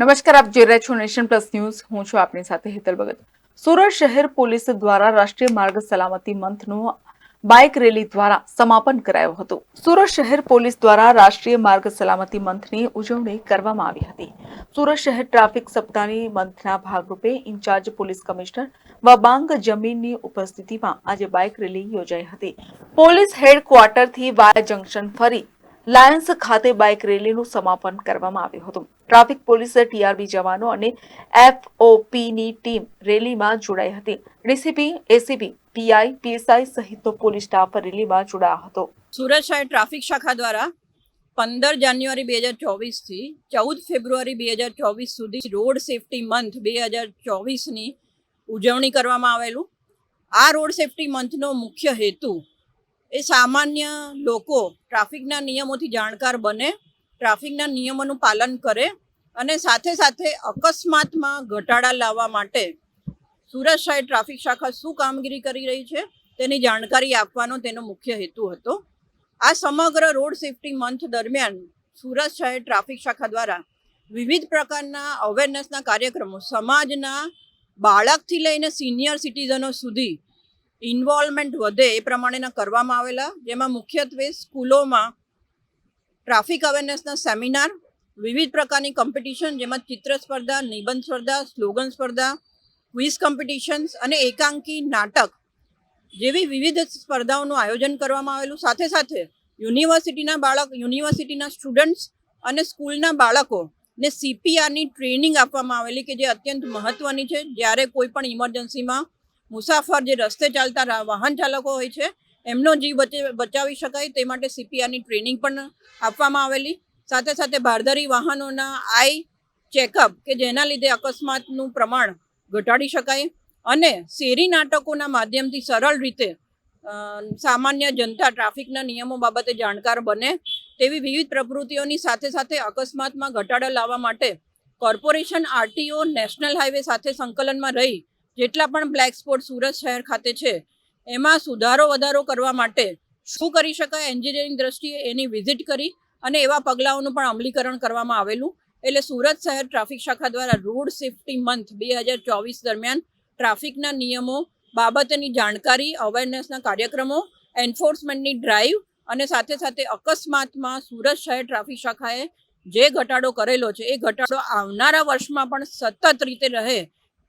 નમસ્કાર, આપ જોઈ રહ્યા છો નેશન પ્લસ ન્યૂઝ. હું છું આપની સાથે હેતલ ભગત. સુરત શહેર પોલીસ દ્વારા રાષ્ટ્રીય માર્ગ સલામતી મંથનું બાઇક રેલી દ્વારા સમાપન કરાયું હતું. સુરત શહેર પોલીસ દ્વારા રાષ્ટ્રીય માર્ગ સલામતી મંથની ઉજવણી કરવામાં આવી હતી. સુરત શહેર ટ્રાફિક સપ્તાહની મંથના ભાગરૂપે ઇન્ચાર્જ પોલીસ કમિશનર વબાંગ જમીનની ઉપસ્થિતિમાં આજે બાઇક રેલી યોજાઈ હતી. પોલીસ હેડક્વાર્ટરથી વાયા જંકશન ફરી લાયન્સ ખાતે બાઇક રેલીનું સમાપન કરવામાં આવ્યું હતું. ટ્રાફિક પોલીસે ટીઆરબી જવાનો અને એફઓપીની ટીમ રેલીમાં જોડાઈ હતી. ડીસીપી એસીપી પીઆઈ, પીએસઆઈ સહિતનો પોલીસ સ્ટાફ રેલીમાં જોડાયો હતો. સુરત શહેર ટ્રાફિક શાખા દ્વારા પંદર જાન્યુઆરી બે હજાર ચોવીસથી ચૌદ ફેબ્રુઆરી બે હજાર ચોવીસ સુધી રોડ સેફટી મંથ બે હજાર ચોવીસની ઉજવણી કરવામાં આવેલું. આ રોડ સેફટી મંથનો મુખ્ય હેતુ એ સામાન્ય લોકો ટ્રાફિકના નિયમોથી જાણકાર બને, ટ્રાફિકના નિયમોનું પાલન કરે અને સાથે સાથે અકસ્માતમાં ઘટાડા લાવવા માટે સુરત શહેર ટ્રાફિક શાખા શું કામગીરી કરી રહી છે તેની જાણકારી આપવાનો તેનો મુખ્ય હેતુ હતો. આ સમગ્ર રોડ સેફટી મંથ દરમિયાન સુરત શહેર ટ્રાફિક શાખા દ્વારા વિવિધ પ્રકારના અવેરનેસના કાર્યક્રમો સમાજના બાળકથી લઈને સિનિયર સિટીઝનો સુધી ઇન્વોલ્વમેન્ટ વધે એ પ્રમાણેના કરવામાં આવેલા, જેમાં મુખ્યત્વે સ્કૂલોમાં ટ્રાફિક અવેરનેસના સેમિનાર વિવિધ પ્રકારની કોમ્પિટિશન જેમાં ચિત્ર સ્પર્ધા, નિબંધ સ્પર્ધા સ્લોગન સ્પર્ધા ક્વિઝ કોમ્પિટિશન્સ અને એકાંકી નાટક જેવી વિવિધ સ્પર્ધાઓનું આયોજન કરવામાં આવેલું. સાથે સાથે યુનિવર્સિટીના બાળક, યુનિવર્સિટીના સ્ટુડન્ટ્સ અને સ્કૂલના બાળકો ને સીપીઆરની ટ્રેનિંગ આપવામાં આવેલી, કે જે અત્યંત મહત્ત્વની છે. જ્યારે કોઈ પણ ઇમરજન્સીમાં મુસાફર જે રસ્તે ચાલતા વાહન ચાલકો હોય છે, એમનો જીવ બચે- બચાવી શકાય તે માટે સીપીઆરની ટ્રેનિંગ પણ આપવામાં આવેલી. સાથે સાથે ભારદારી વાહનોના આઈ ચેકઅપ કે જેના લીધે અકસ્માતનું પ્રમાણ ઘટાડી શકાય અને શેરી નાટકોના માધ્યમથી સરળ રીતે સામાન્ય જનતા ટ્રાફિકના નિયમો બાબતે જાણકાર બને તેવી વિવિધ પ્રવૃત્તિઓની સાથે સાથે અકસ્માતમાં ઘટાડો લાવવા માટે કોર્પોરેશન આરટીઓ નેશનલ હાઈવે સાથે સંકલનમાં રહી જેટલા પણ બ્લેક સ્પોટ સુરત શહેર ખાતે છે, એમાં સુધારો વધારો કરવા માટે શું કરી શકાય એન્જિનિયરિંગ દ્રષ્ટિએ એની વિઝિટ કરી અને એવા પગલાઓનું પણ અમલીકરણ કરવામાં આવેલું. એટલે સુરત શહેર ટ્રાફિક શાખા દ્વારા રોડ સેફ્ટી મંથ બે હજાર ચોવીસ દરમિયાન ટ્રાફિકના નિયમો બાબતની જાણકારી અવેરનેસના કાર્યક્રમો એન્ફોર્સમેન્ટની ડ્રાઈવ અને સાથે સાથે અકસ્માતમાં સુરત શહેર ટ્રાફિક શાખાએ જે ઘટાડો કરેલો છે, એ ઘટાડો આવનારા વર્ષમાં પણ સતત રીતે રહે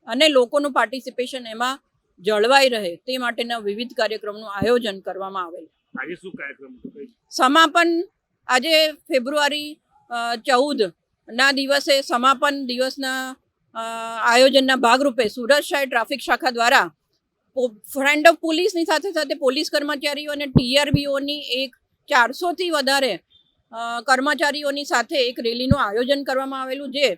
અને લોકોનું પાર્ટિસિપેશન એમાં જળવાઈ રહે તે માટેના વિવિધ કાર્યક્રમનું આયોજન કરવામાં આવેલ. આજે શું કાર્યક્રમ સમાપન આજે ફેબ્રુઆરી ચૌદ ના દિવસે સમાપન દિવસના આયોજનના ભાગરૂપે સુરત શહેર ટ્રાફિક શાખા દ્વારા ફ્રેન્ડ ઓફ પોલીસની સાથે સાથે પોલીસ કર્મચારીઓ અને ટીઆરબીઓની એક ચારસોથી વધારે કર્મચારીઓની સાથે એક રેલીનું આયોજન કરવામાં આવેલું જે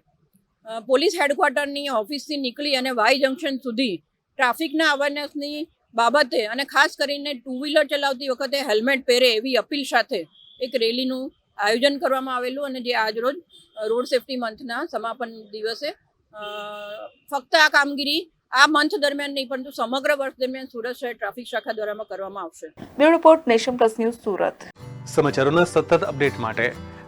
પોલીસ હેડક્વાર્ટરની ઓફિસથી નીકળી અને વાય જંકશન સુધી ટ્રાફિકના અવેરનેસની બાબતે અને ખાસ કરીને ટુ વ્હીલર ચલાવતી વખતે હેલ્મેટ પહેરે એવી અપીલ સાથે એક રેલીનું આયોજન કરવામાં આવેલું અને જે આજરોજ રોડ સેફટી મંથના સમાપન દિવસે અ, ફક્ત આ કામગીરી આ મંથ દરમિયાન નહીં પરંતુ સમગ્ર વર્ષ દરમિયાન સુરત શહેર ટ્રાફિક શાખા દ્વારા કરવામાં આવશે. Bureau report nation plus news Surat. સમાચારોના સતત અપડેટ માટે